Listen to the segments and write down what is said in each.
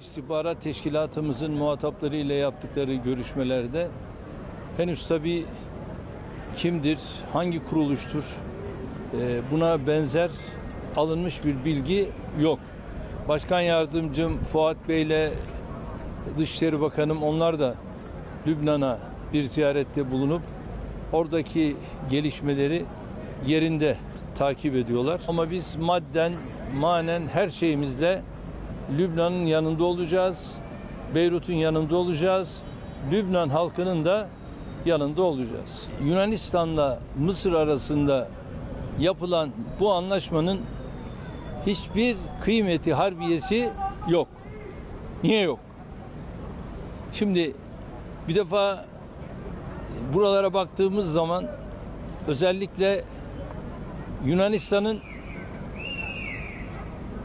İstihbarat teşkilatımızın muhatapları ile yaptıkları görüşmelerde henüz tabii kimdir, hangi kuruluştur e, buna benzer alınmış bir bilgi yok. Başkan Yardımcım Fuat Bey ile Dışişleri Bakanım onlar da Lübnan'a bir ziyarette bulunup oradaki gelişmeleri yerinde takip ediyorlar. Ama biz madden, manen her şeyimizle Lübnan'ın yanında olacağız. Beyrut'un yanında olacağız. Lübnan halkının da yanında olacağız. Yunanistan'la Mısır arasında yapılan bu anlaşmanın hiçbir kıymeti harbiyesi yok. Niye yok? Şimdi bir defa buralara baktığımız zaman özellikle Yunanistan'ın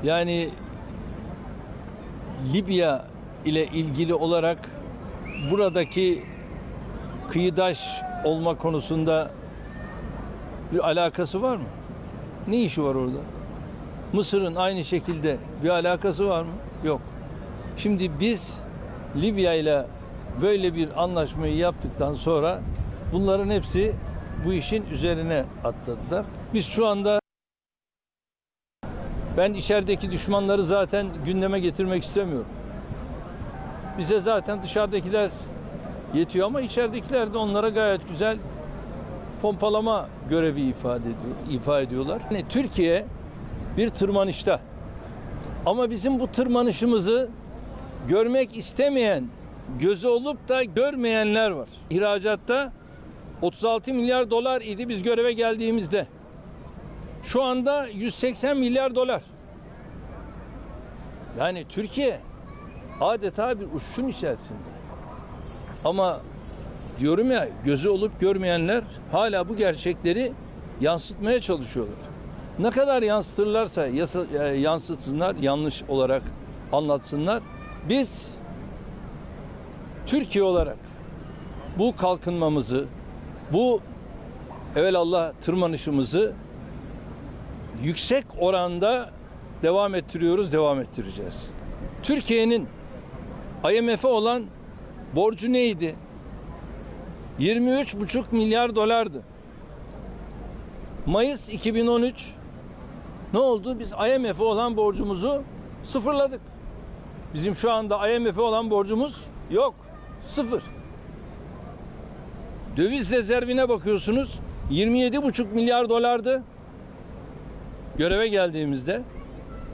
yani Libya ile ilgili olarak buradaki kıyıdaş olma konusunda bir alakası var mı? Ne işi var orada? Mısır'ın aynı şekilde bir alakası var mı? Yok. Şimdi biz Libya ile böyle bir anlaşmayı yaptıktan sonra bunların hepsi bu işin üzerine atladılar. Biz şu anda ben içerideki düşmanları zaten gündeme getirmek istemiyorum. Bize zaten dışarıdakiler yetiyor ama içeridekiler de onlara gayet güzel pompalama görevi ifade ediyor, ifa ediyorlar. Yani Türkiye bir tırmanışta. Ama bizim bu tırmanışımızı görmek istemeyen, gözü olup da görmeyenler var. İhracatta 36 milyar dolar idi biz göreve geldiğimizde. Şu anda 180 milyar dolar. Yani Türkiye adeta bir uçuşun içerisinde. Ama diyorum ya gözü olup görmeyenler hala bu gerçekleri yansıtmaya çalışıyorlar. Ne kadar yansıtırlarsa e, yansıtsınlar, yanlış olarak anlatsınlar. Biz Türkiye olarak bu kalkınmamızı, bu evelallah tırmanışımızı yüksek oranda devam ettiriyoruz, devam ettireceğiz. Türkiye'nin IMF'e olan borcu neydi? 23,5 milyar dolardı. Mayıs 2013 ne oldu? Biz IMF'e olan borcumuzu sıfırladık. Bizim şu anda IMF'e olan borcumuz yok. Sıfır. Döviz rezervine bakıyorsunuz. 27,5 milyar dolardı. Göreve geldiğimizde.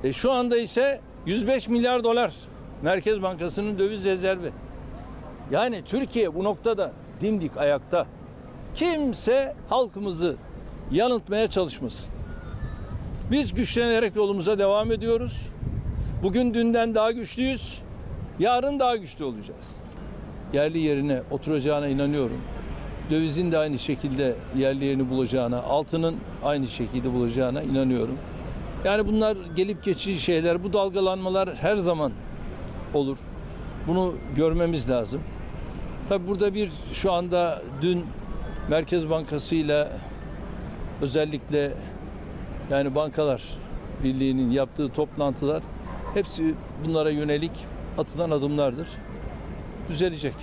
E şu anda ise 105 milyar dolar Merkez Bankası'nın döviz rezervi. Yani Türkiye bu noktada dimdik ayakta. Kimse halkımızı yanıltmaya çalışmasın. Biz güçlenerek yolumuza devam ediyoruz. Bugün dünden daha güçlüyüz. Yarın daha güçlü olacağız. Yerli yerine oturacağına inanıyorum. Dövizin de aynı şekilde yerli yerini bulacağına, altının aynı şekilde bulacağına inanıyorum. Yani bunlar gelip geçici şeyler. Bu dalgalanmalar her zaman olur. Bunu görmemiz lazım. Tabi burada bir şu anda dün Merkez Bankası ile özellikle yani Bankalar Birliği'nin yaptığı toplantılar hepsi bunlara yönelik atılan adımlardır. Düzelecek.